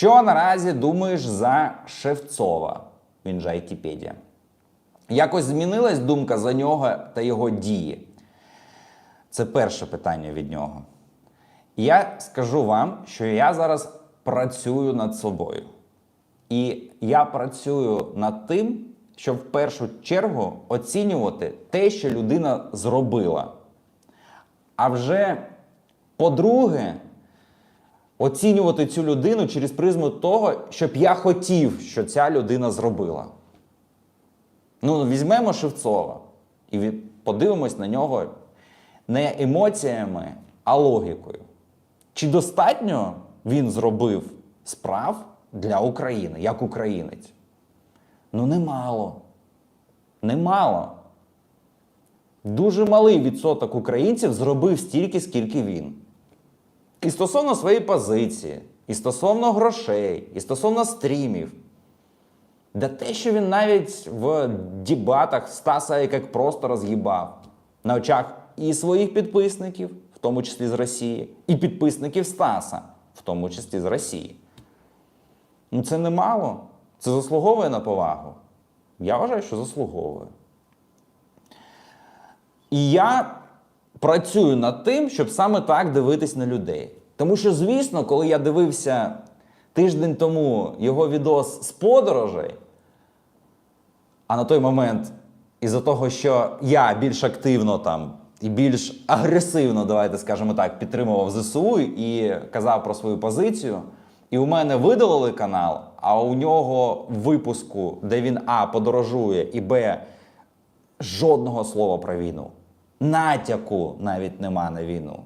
Що наразі думаєш за Шевцова? Він же Айтіпедія. Якось змінилась думка за нього та його дії? Це перше питання від нього. Я скажу вам, що я зараз працюю над собою. І я працюю над тим, щоб в першу чергу оцінювати те, що людина зробила. А вже по-друге, оцінювати цю людину через призму того, щоб я хотів, що ця людина зробила. Ну, візьмемо Шевцова і подивимось на нього не емоціями, а логікою. Чи достатньо він зробив справ для України, як українець? Ну, немало. Немало. Дуже малий відсоток українців зробив стільки, скільки він. І стосовно своєї позиції, і стосовно грошей, і стосовно стрімів. Да те, що він навіть в дебатах Стаса як просто роз'їбав на очах і своїх підписників, в тому числі з Росії, і підписників Стаса, в тому числі з Росії. Ну це немало. Це заслуговує на повагу. Я вважаю, що заслуговує. І я працюю над тим, щоб саме так дивитись на людей. Тому що, звісно, коли я дивився тиждень тому його відос з подорожей, а на той момент, із-за того, що я більш активно там і більш агресивно, давайте скажемо так, підтримував ЗСУ і казав про свою позицію. І у мене видалили канал, а у нього випуску, де він А подорожує, і Б жодного слова про війну. Натяку навіть нема на війну.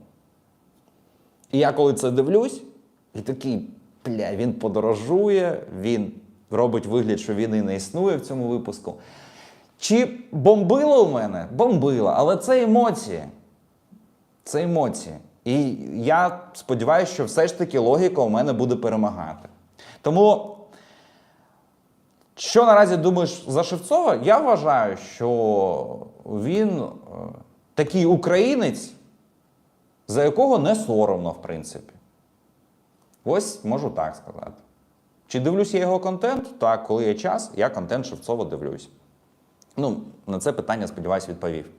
І я коли це дивлюсь, і такий, бля, він подорожує, він робить вигляд, що війни не існує в цьому випуску. Чи бомбило у мене? Бомбило, але це емоції. Це емоції. І я сподіваюся, що все ж таки логіка у мене буде перемагати. Тому, що наразі думаєш за Шевцова? Я вважаю, що він е, такий українець, за якого не соромно, в принципі. Ось можу так сказати. Чи дивлюсь я його контент? Так, коли є час, я контент Шевцова дивлюсь. Ну, на це питання, сподіваюся, відповів.